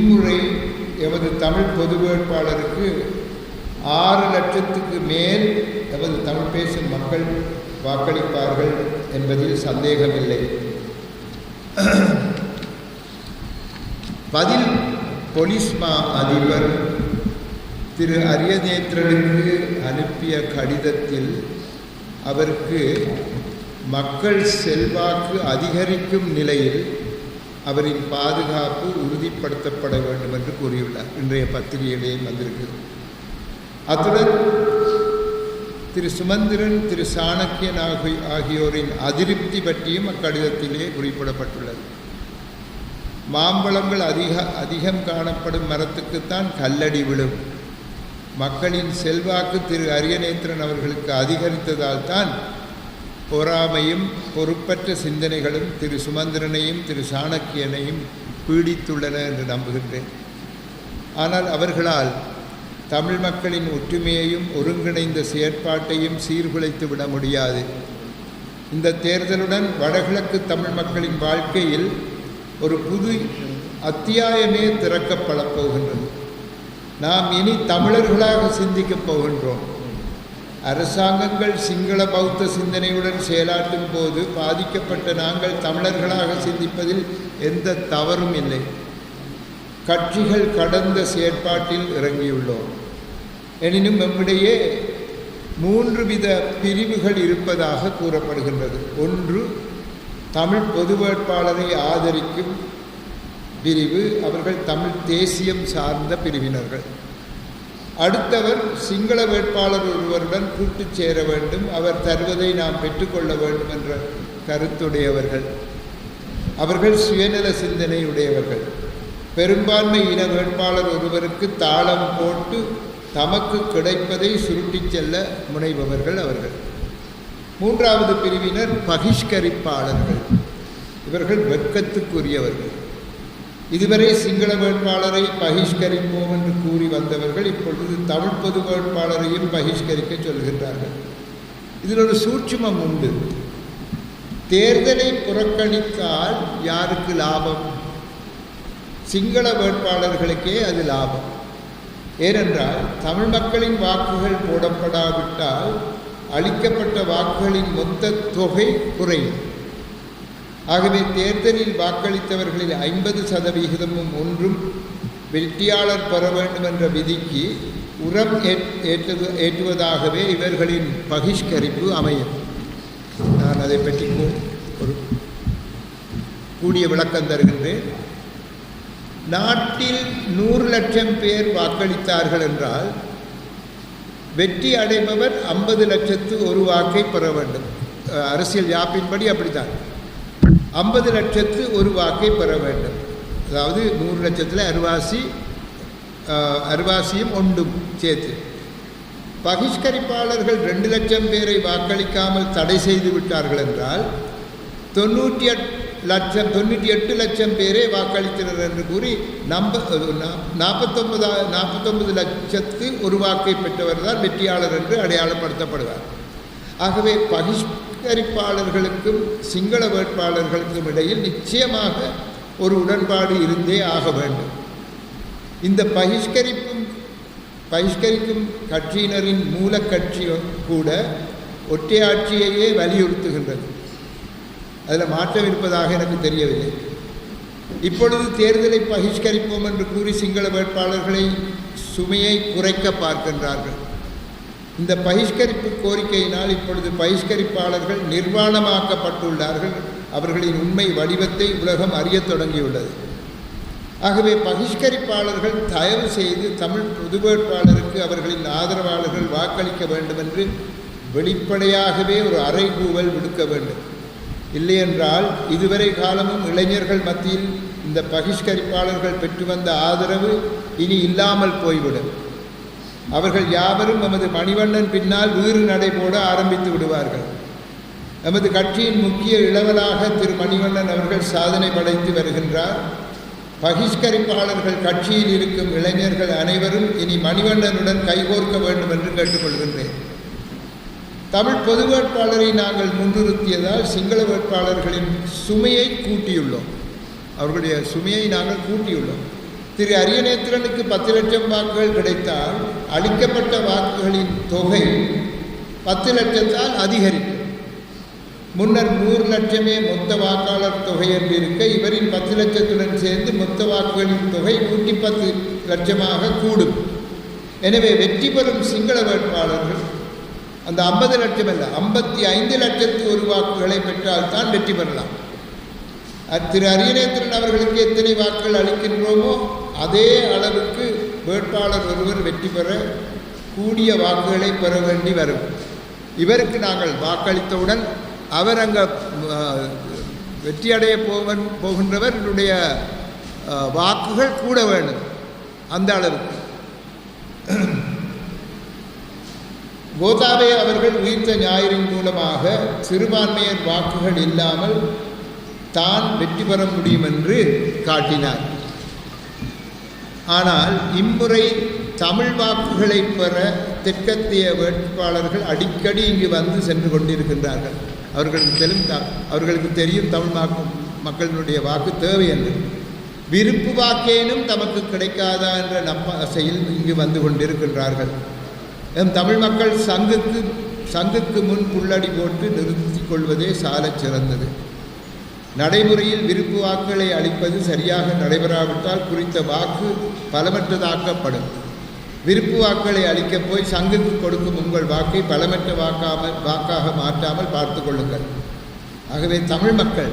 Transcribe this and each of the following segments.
இம்முறை எமது தமிழ் பொது வேட்பாளருக்கு ஆறு லட்சத்துக்கு மேல் எமது தமிழ் பேசும் மக்கள் வாக்களிப்பார்கள் என்பதில் சந்தேகமில்லை. பதில் பொலிஸ்மா அதிபர் திரு அரியநேத்திரனுக்கு அனுப்பிய கடிதத்தில் அவருக்கு மக்கள் செல்வாக்கு அதிகரிக்கும் நிலையில் அவரின் பாதுகாப்பு உறுதிப்படுத்தப்பட வேண்டும் என்று கூறியுள்ளார். இன்றைய பத்திரிகையிலே வந்திருக்கிறது அத்துடன் திரு சுமந்திரன் திரு சாணக்கியன் ஆகிய ஆகியோரின் அதிருப்தி பற்றியும் அக்கடிதத்திலே குறிப்பிடப்பட்டுள்ளது. மாம்பழங்கள் அதிக அதிகம் காணப்படும் மரத்துக்குத்தான் கல்லடி விழும். மக்களின் செல்வாக்கு திரு அரியநேத்திரன் அவர்களுக்கு அதிகரித்ததால் தான் பொறாமையும் பொறுப்பற்ற சிந்தனைகளும் திரு சுமந்திரனையும் திரு சாணக்கியனையும் பீடித்துள்ளன என்று நம்புகின்றேன். ஆனால் அவர்களால் தமிழ் மக்களின் ஒற்றுமையையும் ஒருங்கிணைந்த செயற்பாட்டையும் சீர்குலைத்து விட முடியாது. இந்த தேர்தலுடன் வடகிழக்கு தமிழ் மக்களின் வாழ்க்கையில் ஒரு புது அத்தியாயமே திறக்கப்படப் போகின்றது. நாம் இனி தமிழர்களாக சிந்திக்கப் போகின்றோம். அரசாங்கங்கள் சிங்கள பௌத்த சிந்தனையுடன் செயலாற்றும் போது பாதிக்கப்பட்ட நாங்கள் தமிழர்களாக சிந்திப்பதில் எந்த தவறும் இல்லை. கட்சிகள் கடந்த செயற்பாட்டில் இறங்கியுள்ளோம். எனினும் நம்மிடையே மூன்று வித பிரிவுகள் இருப்பதாக கூறப்படுகின்றது. ஒன்று தமிழ் பொது வேட்பாளரை ஆதரிக்கும் பிரிவு. அவர்கள் தமிழ் தேசியம் சார்ந்த பிரிவினர்கள். அடுத்தவர் சிங்கள வேட்பாளர் ஒருவருடன் கூட்டு சேர வேண்டும். அவர் தருவதை நாம் பெற்றுக்கொள்ள வேண்டும் என்ற கருத்துடையவர்கள். அவர்கள் சுயநல சிந்தனையுடையவர்கள் பெரும்பான்மை இன வேட்பாளர் ஒருவருக்கு தாளம் போட்டு தமக்கு கிடைப்பதை சுருட்டிச் செல்ல முனைபவர்கள் அவர்கள். மூன்றாவது பிரிவினர் பகிஷ்கரிப்பாளர்கள். இவர்கள் வெட்கத்துக்குரியவர்கள். இதுவரை சிங்கள வேட்பாளரை பகிஷ்கரிப்போம் என்று கூறி வந்தவர்கள் இப்பொழுது தமிழ் பொது வேட்பாளரையும் பகிஷ்கரிக்க சொல்கின்றார்கள். இதில் ஒரு சூட்சுமம் உண்டு. தேர்தலை புறக்கணித்தால் யாருக்கு லாபம்? சிங்கள வேட்பாளர்களுக்கே அது லாபம். ஏனென்றால் தமிழ் மக்களின் வாக்குகள் போடப்படாவிட்டால் அளிக்கப்பட்ட வாக்குகளின் மொத்த தொகை குறையும். ஆகவே தேர்தலில் வாக்களித்தவர்களில் ஐம்பது சதவிகிதமும் ஒன்றும் வெற்றியாளர் பெற வேண்டும் என்ற விதிக்கு உரம் ஏற்று ஏற்றுவதாகவே இவர்களின் பகிஷ்கரிப்பு அமையும். நான் அதை பற்றி ஒரு கூடிய விளக்கம் தருகின்றேன். நாட்டில் நூறு லட்சம் பேர் வாக்களித்தார்கள் என்றால் வெற்றி அடைபவர் ஐம்பது லட்சத்து ஒரு வாக்கை பெற வேண்டும். அரசியல் யாப்பின்படி அப்படித்தான். ஐம்பது லட்சத்து ஒரு வாக்கை பெற வேண்டும். அதாவது நூறு லட்சத்தில் அருவாசி அருவாசியும் ஒன்றும் சேர்த்து. பகிஷ்கரிப்பாளர்கள் ரெண்டு லட்சம் பேரை வாக்களிக்காமல் தடை செய்து விட்டார்கள் என்றால் தொண்ணூற்றி எட் லட்சம் தொண்ணூற்றி எட்டு லட்சம் பேரே வாக்களித்தனர் என்று கூறி நம்ப நாற்பத்தொன்பதா நாற்பத்தொன்பது லட்சத்து ஒரு வாக்கை பெற்றவர் தான் வெற்றியாளர் என்று அடையாளப்படுத்தப்படுவார். ஆகவே பகிஷ் பகிஷ்கரிப்பாளர்களுக்கும் சிங்கள வேட்பாளர்களுக்கும் இடையில் நிச்சயமாக ஒரு உடன்பாடு இருந்தே ஆக வேண்டும். இந்த பகிஷ்கரிப்பும் பகிஷ்கரிக்கும் கட்சியினரின் மூலக்கட்சி கூட ஒற்றையாட்சியையே வலியுறுத்துகின்றது. அதில் மாற்றம் இருப்பதாக எனக்கு தெரியவில்லை. இப்பொழுது தேர்தலை பகிஷ்கரிப்போம் என்று கூறி சிங்கள வேட்பாளர்களை சுமையை குறைக்க பார்க்கின்றார்கள். இந்த பகிஷ்கரிப்பு கோரிக்கையினால் இப்பொழுது பகிஷ்கரிப்பாளர்கள் நிர்வாணமாக்கப்பட்டுள்ளார்கள். அவர்களின் உண்மை வடிவத்தை உலகம் அறியத் தொடங்கியுள்ளது. ஆகவே பகிஷ்கரிப்பாளர்கள் தயவு செய்து தமிழ் பொது வேட்பாளருக்கு அவர்களின் ஆதரவாளர்கள் வாக்களிக்க வேண்டும் என்று வெளிப்படையாகவே ஒரு அறைகூவல் விடுக்க வேண்டும். இல்லையென்றால் இதுவரை காலமும் இளைஞர்கள் மத்தியில் இந்த பகிஷ்கரிப்பாளர்கள் பெற்று வந்த ஆதரவு இனி இல்லாமல் போய்விடும். அவர்கள் யாவரும் நமது மணிவண்ணன் பின்னால் வீறு நடை போட ஆரம்பித்து விடுவார்கள். நமது கட்சியின் முக்கிய இளவலாக திரு மணிவண்ணன் அவர்கள் சாதனை படைத்து வருகின்றார். பகிஷ்கரிப்பாளர்கள் கட்சியில் இருக்கும் இளைஞர்கள் அனைவரும் இனி மணிவண்ணனுடன் கைகோர்க்க வேண்டும் என்று கேட்டுக்கொள்கின்றேன். தமிழ் பொது வேட்பாளரை நாங்கள் முன்னிறுத்தியதால் சிங்கள வேட்பாளர்களின் சுமையை கூட்டியுள்ளோம். அவர்களுடைய சுமையை நாங்கள் கூட்டியுள்ளோம். திரு அரியநேத்திரனுக்கு பத்து லட்சம் வாக்குகள் கிடைத்தால் அளிக்கப்பட்ட வாக்குகளின் தொகை பத்து லட்சத்தால் அதிகரிக்கும். முன்னர் நூறு லட்சமே மொத்த வாக்காளர் தொகை என்று இருக்க இவரின் பத்து லட்சத்துடன் சேர்ந்து மொத்த வாக்குகளின் தொகை நூற்றி பத்து லட்சமாக கூடும். எனவே வெற்றி பெறும் சிங்கள வேட்பாளர்கள் அந்த ஐம்பது லட்சம் அல்ல ஐம்பத்தி ஐந்து லட்சத்து ஒரு வாக்குகளை பெற்றால்தான் வெற்றி பெறலாம். திரு அரியநேத்திரன் அவர்களுக்கு எத்தனை வாக்குகள் அளிக்கின்றோமோ அதே அளவுக்கு வேட்பாளர் ஒருவர் வெற்றி பெற கூடிய வாக்குகளை பெற வேண்டி வரும். இவருக்கு நாங்கள் வாக்களித்தவுடன் அவர் அங்கே வெற்றியடைய போவன் போகின்றவர்களுடைய வாக்குகள் கூட வேண்டும் அந்த அளவுக்கு. கோதாவே அவர்கள் உயிர்த்த ஞாயிறின் மூலமாக சிறுபான்மையர் வாக்குகள் இல்லாமல் தான் வெற்றி பெற முடியும் என்று காட்டினார். ஆனால் இம்முறை தமிழ் வாக்குகளை பெற தெற்கத்திய வேட்பாளர்கள் அடிக்கடி இங்கு வந்து சென்று கொண்டிருக்கின்றார்கள். அவர்களுக்கு தெரியும் அவர்களுக்கு தெரியும் தமிழ் வாக்கு மக்களினுடைய வாக்கு தேவை என்று. விருப்பு வாக்கேனும் தமக்கு கிடைக்காதா என்ற நப்பாசையில் இங்கு வந்து கொண்டிருக்கின்றார்கள். எம் தமிழ் மக்கள் சங்குக்கு சங்குக்கு முன் புள்ளடி போட்டு நிறுத்திக் கொள்வதே சாலச் சிறந்தது. நடைமுறையில் விருப்பு வாக்குகளை அளிப்பது சரியாக நடைபெறாவிட்டால் குறித்த வாக்கு பலமற்றதாக்கப்படும். விருப்பு வாக்குகளை அளிக்கப் போய் சங்குக்கு கொடுக்கும் உங்கள் வாக்கை பலமற்ற வாக்காமல் வாக்காக மாற்றாமல் பார்த்து கொள்ளுங்கள். ஆகவே தமிழ் மக்கள்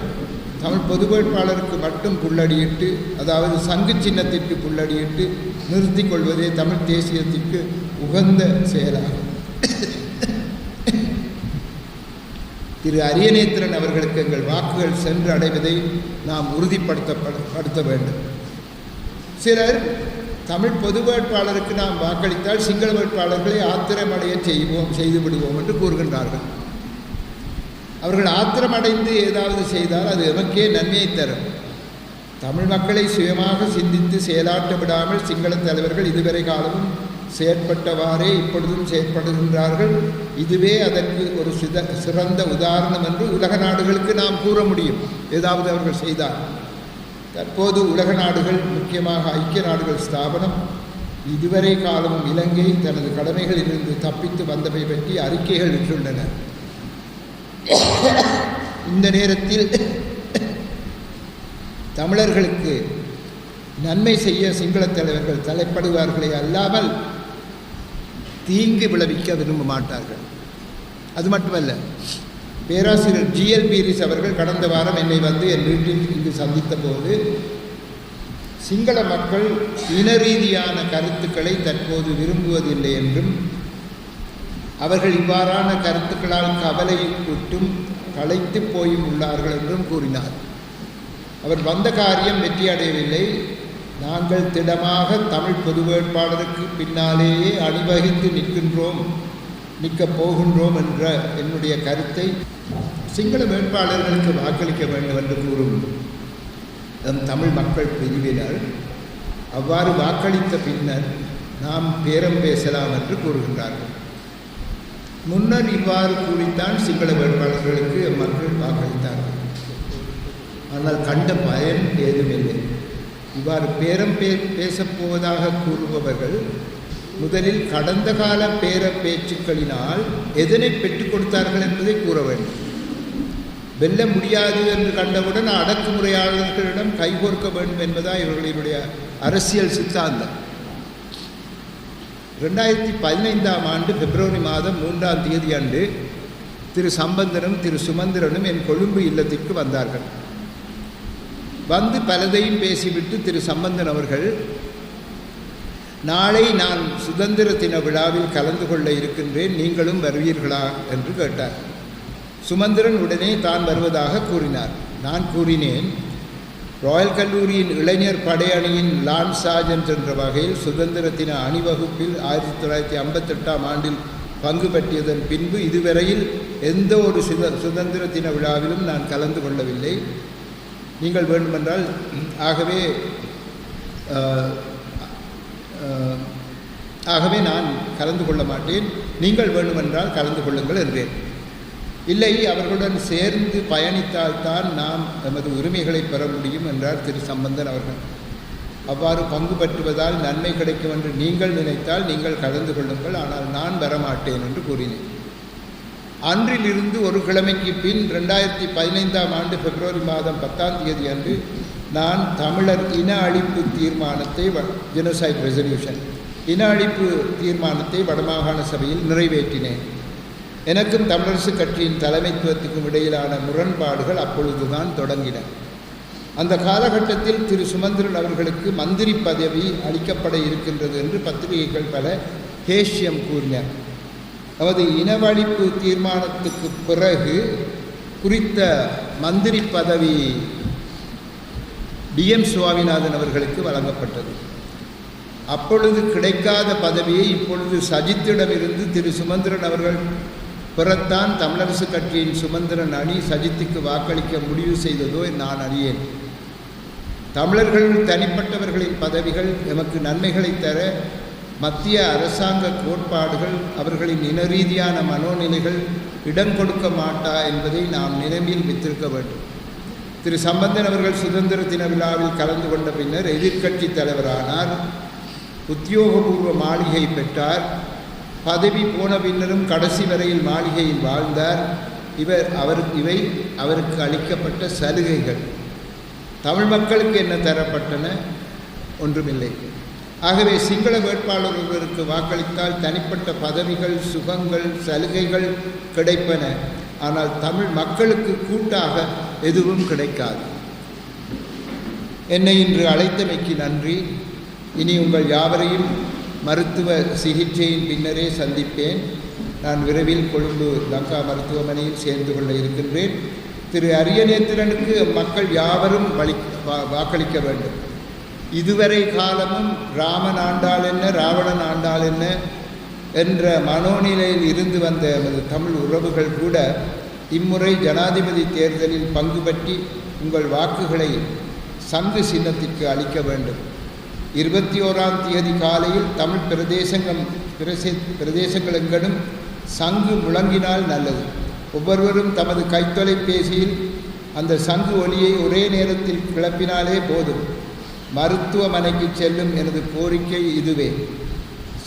தமிழ் பொது வேட்பாளருக்கு மட்டும் புள்ளடியிட்டு அதாவது சங்கு சின்னத்திற்கு புள்ளடியிட்டு நிறுத்திக் கொள்வதே தமிழ் தேசியத்திற்கு உகந்த செயலாகும். திரு அரியநேத்திரன் அவர்களுக்கு எங்கள் வாக்குகள் சென்று அடைவதை நாம் உறுதிப்படுத்தப்படுத்த வேண்டும். சிலர் தமிழ் பொது வேட்பாளருக்கு நாம் வாக்களித்தால் சிங்கள வேட்பாளர்களை ஆத்திரமடைய செய்வோம் செய்து விடுவோம் என்று கூறுகின்றார்கள். அவர்கள் ஆத்திரமடைந்து ஏதாவது செய்தால் அது எமக்கே நன்மையை தரும். தமிழ் மக்களை சுயமாக சிந்தித்து செயலாற்ற விடாமல் சிங்கள தலைவர்கள் இதுவரை காலமும் செயற்பட்டவாறே இப்பொழுதும் செயற்படுகின்றார்கள். இதுவே அதற்கு ஒரு சித சிறந்த உதாரணம் என்று உலக நாடுகளுக்கு நாம் கூற முடியும். ஏதாவது அவர்கள் செய்தார் தற்போது உலக நாடுகள் முக்கியமாக ஐக்கிய நாடுகள் ஸ்தாபனம் இதுவரை காலமும் இலங்கை தனது கடமைகளிலிருந்து தப்பித்து வந்தவை பற்றி அறிக்கைகள் விட்டுள்ளன இந்த நேரத்தில் தமிழர்களுக்கு நன்மை செய்ய சிங்கள தலைவர்கள் தலைப்படுவார்களே அல்லாமல் தீங்கு விளைவிக்க விரும்ப மாட்டார்கள். அது மட்டுமல்ல பேராசிரியர் ஜிஎல் பீரிஸ் அவர்கள் கடந்த வாரம் என்னை வந்து என் வீட்டில் இங்கு சந்தித்த போது சிங்கள மக்கள் இன ரீதியான கருத்துக்களை தற்போது விரும்புவதில்லை என்றும் அவர்கள் இவ்வாறான கருத்துக்களால் கவலையை விட்டும் களைத்து போயும் உள்ளார்கள் என்றும் கூறினார். அவர் வந்த காரியம் வெற்றியடையவில்லை நாங்கள் திடமாக தமிழ் பொது வேட்பாளருக்கு பின்னாலேயே அணிவகித்து நிற்கின்றோம் நிற்கப் போகின்றோம் என்ற என்னுடைய கருத்தை சிங்கள வேட்பாளர்களுக்கு வாக்களிக்க வேண்டும் என்று கூறும் நம் தமிழ் மக்கள் பிரிவினர். அவ்வாறு வாக்களித்த பின்னர் நாம் பேரம் பேசலாம் என்று கூறுகின்றார்கள். முன்னர் இவ்வாறு கூறித்தான் சிங்கள வேட்பாளர்களுக்கு மக்கள் வாக்களித்தார்கள். ஆனால் கண்ட பயன் ஏதுமில்லை. இவ்வாறு பேரம் பே பேசப்போவதாக கூறுபவர்கள் முதலில் கடந்த கால பேர பேச்சுக்களினால் எதனை பெற்றுக் கொடுத்தார்கள் என்பதை கூற வேண்டும். வெல்ல முடியாது என்று கண்டவுடன் அடக்குமுறையாளர்களிடம் கைகோர்க்க வேண்டும் என்பதா இவர்களுடைய அரசியல் சித்தாந்தம். ரெண்டாயிரத்தி பதினைந்தாம் ஆண்டு பிப்ரவரி மாதம் மூன்றாம் தேதி அன்று திரு சம்பந்தனும் திரு சுமந்திரனும் என் கொழும்பு இல்லத்திற்கு வந்தார்கள். வந்து பலதையும் பேசிவிட்டு திரு சம்பந்தன் அவர்கள் நாளை நான் சுதந்திர தின விழாவில் கலந்து கொள்ள இருக்கின்றேன் நீங்களும் வருவீர்களா? என்று கேட்டார். சுமந்திரன் உடனே தான் வருவதாக கூறினார். நான் கூறினேன் ராயல் கல்லூரியின் இளைஞர் படையணியின் லான் சார்ஜன்ட் என்ற வகையில் சுதந்திர தின அணிவகுப்பில் ஆயிரத்தி தொள்ளாயிரத்தி ஐம்பத்தெட்டாம் ஆண்டில் பங்கு பற்றியதன் பின்பு இதுவரையில் எந்த ஒரு சுத சுதந்திர தின விழாவிலும் நான் கலந்து கொள்ளவில்லை. நீங்கள் வேண்டுமென்றால் ஆகவே ஆகவே நான் கலந்து கொள்ள மாட்டேன். நீங்கள் வேண்டுமென்றால் கலந்து கொள்ளுங்கள் என்றேன். இல்லை அவர்களுடன் சேர்ந்து பயணித்தால்தான் நாம் எமது உரிமைகளை பெற முடியும் என்றார் திரு சம்பந்தன் அவர்கள். அவ்வாறு பங்கு பற்றுவதால் நன்மை கிடைக்கும் என்று நீங்கள் நினைத்தால் நீங்கள் கலந்து கொள்ளுங்கள். ஆனால் நான் வரமாட்டேன் என்று கூறினேன். அன்றிலிருந்து ஒரு கிழமைக்கு பின் ரெண்டாயிரத்தி பதினைந்தாம் ஆண்டு பிப்ரவரி மாதம் பத்தாம் தேதி அன்று நான் தமிழர் இன அழிப்பு தீர்மானத்தை ஜெனோசைட் ரெசல்யூஷன் இன அழிப்பு தீர்மானத்தை வடமாகாண சபையில் நிறைவேற்றினேன். எனக்கும் தமிழரசு கட்சியின் தலைமைத்துவத்துக்கும் இடையிலான முரண்பாடுகள் அப்பொழுதுதான் தொடங்கின. அந்த காலகட்டத்தில் திரு சுமந்திரன் அவர்களுக்கு மந்திரி பதவி அளிக்கப்பட இருக்கின்றது என்று பத்திரிகைகள் பல ஹேஷ்யம் கூறினர் அதாவது இனவழிப்பு தீர்மானத்துக்கு பிறகு குறித்த மந்திரி பதவி டிஎம் சுவாமிநாதன் அவர்களுக்கு வழங்கப்பட்டது. அப்பொழுது கிடைக்காத பதவியை இப்பொழுது சஜித்திடமிருந்து திரு சுமந்திரன் அவர்கள் பிறத்தான் தமிழரசு கட்சியின் சுமந்திரன் அணி சஜித்துக்கு வாக்களிக்க முடிவு செய்ததோ நான் அறியேன். தமிழர்கள் தனிப்பட்டவர்களின் பதவிகள் எமக்கு நன்மைகளை தர மத்திய அரசாங்க கோட்பாடுகள் அவர்களின் இனரீதியான மனோநிலைகள் இடம் கொடுக்க மாட்டா என்பதை நாம் நினைவில் வைத்திருக்க வேண்டும். திரு. சம்பந்தன் அவர்கள் சுதந்திர தின விழாவில் கலந்து கொண்ட பின்னர் எதிர்க்கட்சி தலைவரானார். உத்தியோகபூர்வ மாளிகை பெற்றார். பதவி போன பின்னரும் கடைசி வரையில் மாளிகையில் வாழ்ந்தார். இவர் அவர் இவை அவருக்கு அளிக்கப்பட்ட சலுகைகள். தமிழ் மக்களுக்கு என்ன தரப்பட்டன? ஒன்றுமில்லை. ஆகவே சிங்கள வேட்பாளர் ஒருவருக்கு வாக்களித்தால் தனிப்பட்ட பதவிகள் சுகங்கள் சலுகைகள் கிடைப்பன. ஆனால் தமிழ் மக்களுக்கு கூட்டாக எதுவும் கிடைக்காது. என்னை இன்று அழைத்தமைக்கு நன்றி. இனி உங்கள் யாவரையும் மருத்துவ சிகிச்சையின் பின்னரே சந்திப்பேன். நான் விரைவில் கொழும்பு லங்கா மருத்துவமனையில் சேர்ந்து கொள்ள இருக்கின்றேன். திரு அரியநேத்திரனுக்கு மக்கள் யாவரும் வழி வாக்களிக்க வேண்டும். இதுவரை காலமும் ராமன் ஆண்டால் என்ன ராவணன் ஆண்டால் என்ன என்ற மனோநிலையில் இருந்து வந்த எமது தமிழ் உறவுகள் கூட இம்முறை ஜனாதிபதி தேர்தலில் பங்கு பற்றி உங்கள் வாக்குகளை சங்கு சின்னத்திற்கு அளிக்க வேண்டும். இருபத்தி ஓராம் தேதி காலையில் தமிழ் பிரதேசங்கள் பிரசே பிரதேசங்களெங்கடும் சங்கு முழங்கினால் நல்லது. ஒவ்வொருவரும் தமது கைத்தொலைபேசியில் அந்த சங்கு ஒலியை ஒரே நேரத்தில் கிளப்பினாலே போதும். மருத்துவமனைக்கு செல்லும் எனது கோரிக்கை இதுவே.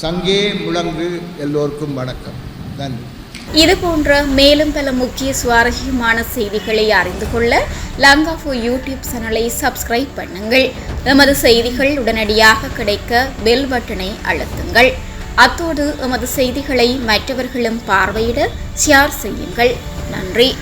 சங்கே முழங்கு எல்லோருக்கும் வணக்கம். நன்றி. இது போன்ற மேலும் பல முக்கிய சுவாரஸ்யமான செய்திகளை அறிந்து கொள்ள லங்காஃபோ யூடியூப் சேனலை சப்ஸ்கிரைப் பண்ணுங்கள். எமது செய்திகள் உடனடியாக கிடைக்க பெல் பட்டனை அழுத்துங்கள். அத்தோடு எமது செய்திகளை மற்றவர்களும் பார்வையிட ஷேர் செய்யுங்கள். நன்றி.